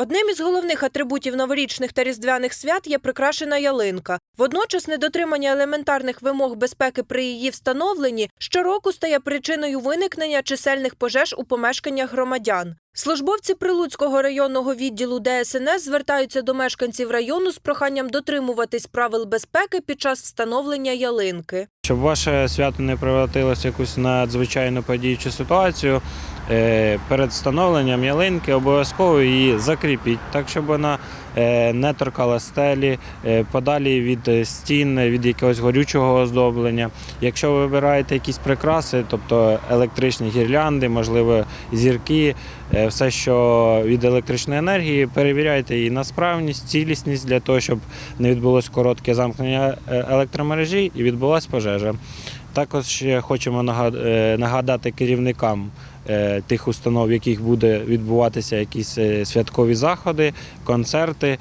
Одним із головних атрибутів новорічних та різдвяних свят є прикрашена ялинка. Водночас недотримання елементарних вимог безпеки при її встановленні щороку стає причиною виникнення чисельних пожеж у помешканнях громадян. Службовці Прилуцького районного відділу ДСНС звертаються до мешканців району з проханням дотримуватись правил безпеки під час встановлення ялинки. Щоб ваше свято не превратилося якусь надзвичайну подію чи ситуацію, е, перед встановленням ялинки обов'язково її закріпіть, так щоб вона е, не торкала стелі, е, подалі від стін, від якогось горючого оздоблення. Якщо ви вибираєте якісь прикраси, тобто електричні гірлянди, можливо, зірки, все, що від електричної енергії, перевіряйте її на справність, цілісність для того, щоб не відбулось коротке замкнення е, електромережі і відбулася пожежа. Також хочемо е, нагадати керівникам е, тих установ, в яких буде відбуватися якісь е, святкові заходи, концерти, е,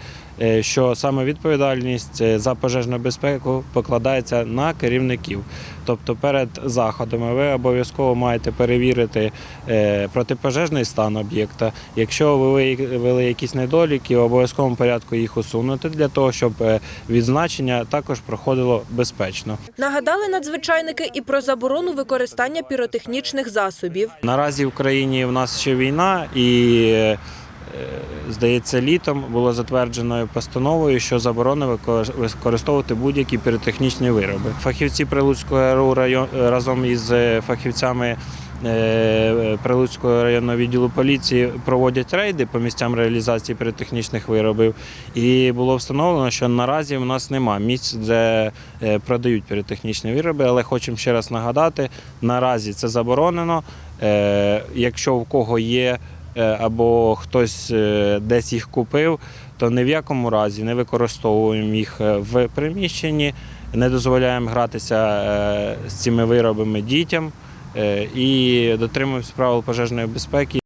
що саме відповідальність е, за пожежну безпеку покладається на керівників. Тобто перед заходами ви обов'язково маєте перевірити е, протипожежний стан об'єкта. Якщо ви виявили якісь недоліки, в обов'язковому порядку їх усунути для того, щоб е, відзначення також проходило безпечно. Нагадали надзвичайники і про заборону використання піротехнічних засобів. Наразі в країні в нас ще війна, і е, здається, літом було затвердженою постановою, що заборонено використовувати будь-які піротехнічні вироби. Фахівці Прилуцького РУ разом із е, фахівцями. е, Прилуцького районного відділу поліції проводять рейди по місцям реалізації піротехнічних виробів. І було встановлено, що наразі в нас нема місць, де е, продають піротехнічні вироби, але хочемо ще раз нагадати: наразі це заборонено. Якщо в кого є або хтось е, десь їх купив, то ні в якому разі не використовуємо їх е, в приміщенні, не дозволяємо гратися е, з цими виробами дітям е, і дотримуємося правил пожежної безпеки.